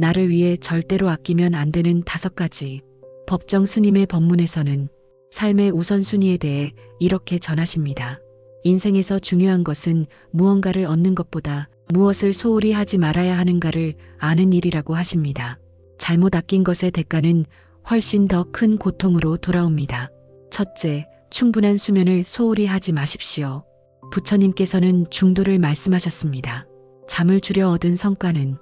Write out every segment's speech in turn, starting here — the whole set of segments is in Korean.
나를 위해 절대로 아끼면 안 되는 다섯 가지. 법정 스님의 법문에서는 삶의 우선순위에 대해 이렇게 전하십니다. 인생에서 중요한 것은 무언가를 얻는 것보다 무엇을 소홀히 하지 말아야 하는가를 아는 일이라고 하십니다. 잘못 아낀 것의 대가는 훨씬 더 큰 고통으로 돌아옵니다. 첫째, 충분한 수면을 소홀히 하지 마십시오. 부처님께서는 중도를 말씀하셨습니다. 잠을 줄여 얻은 성과는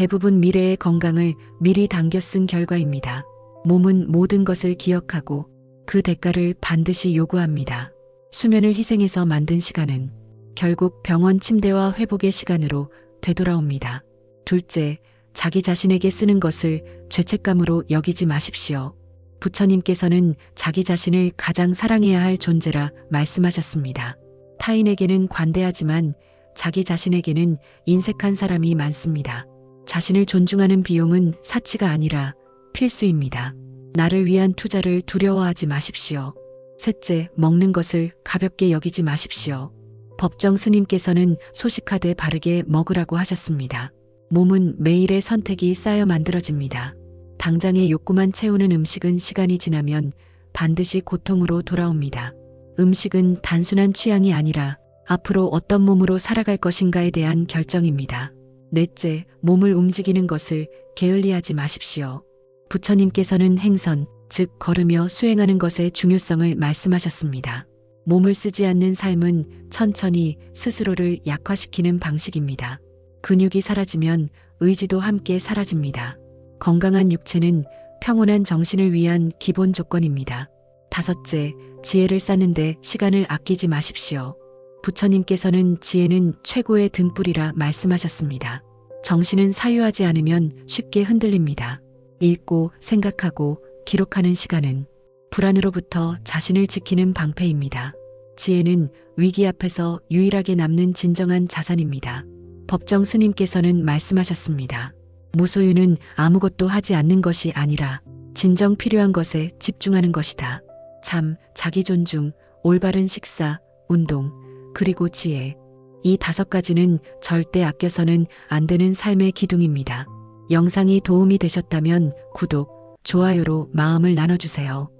대부분 미래의 건강을 미리 당겨 쓴 결과입니다. 몸은 모든 것을 기억하고 그 대가를 반드시 요구합니다. 수면을 희생해서 만든 시간은 결국 병원 침대와 회복의 시간으로 되돌아옵니다. 둘째, 자기 자신에게 쓰는 것을 죄책감으로 여기지 마십시오. 부처님께서는 자기 자신을 가장 사랑해야 할 존재라 말씀하셨습니다. 타인에게는 관대하지만 자기 자신에게는 인색한 사람이 많습니다. 자신을 존중하는 비용은 사치가 아니라 필수입니다. 나를 위한 투자를 두려워하지 마십시오. 셋째, 먹는 것을 가볍게 여기지 마십시오. 법정 스님께서는 소식하되 바르게 먹으라고 하셨습니다. 몸은 매일의 선택이 쌓여 만들어집니다. 당장의 욕구만 채우는 음식은 시간이 지나면 반드시 고통으로 돌아옵니다. 음식은 단순한 취향이 아니라 앞으로 어떤 몸으로 살아갈 것인가에 대한 결정입니다. 넷째, 몸을 움직이는 것을 게을리하지 마십시오. 부처님께서는 행선, 즉 걸으며 수행하는 것의 중요성을 말씀하셨습니다. 몸을 쓰지 않는 삶은 천천히 스스로를 약화시키는 방식입니다. 근육이 사라지면 의지도 함께 사라집니다. 건강한 육체는 평온한 정신을 위한 기본 조건입니다. 다섯째, 지혜를 쌓는데 시간을 아끼지 마십시오. 부처님께서는 지혜는 최고의 등불이라 말씀하셨습니다. 정신은 사유하지 않으면 쉽게 흔들립니다. 읽고 생각하고 기록하는 시간은 불안으로부터 자신을 지키는 방패입니다. 지혜는 위기 앞에서 유일하게 남는 진정한 자산입니다. 법정 스님께서는 말씀하셨습니다. 무소유는 아무것도 하지 않는 것이 아니라 진정 필요한 것에 집중하는 것이다. 잠, 자기 존중, 올바른 식사, 운동, 그리고 지혜. 이 다섯 가지는 절대 아껴서는 안 되는 삶의 기둥입니다. 영상이 도움이 되셨다면 구독, 좋아요로 마음을 나눠주세요.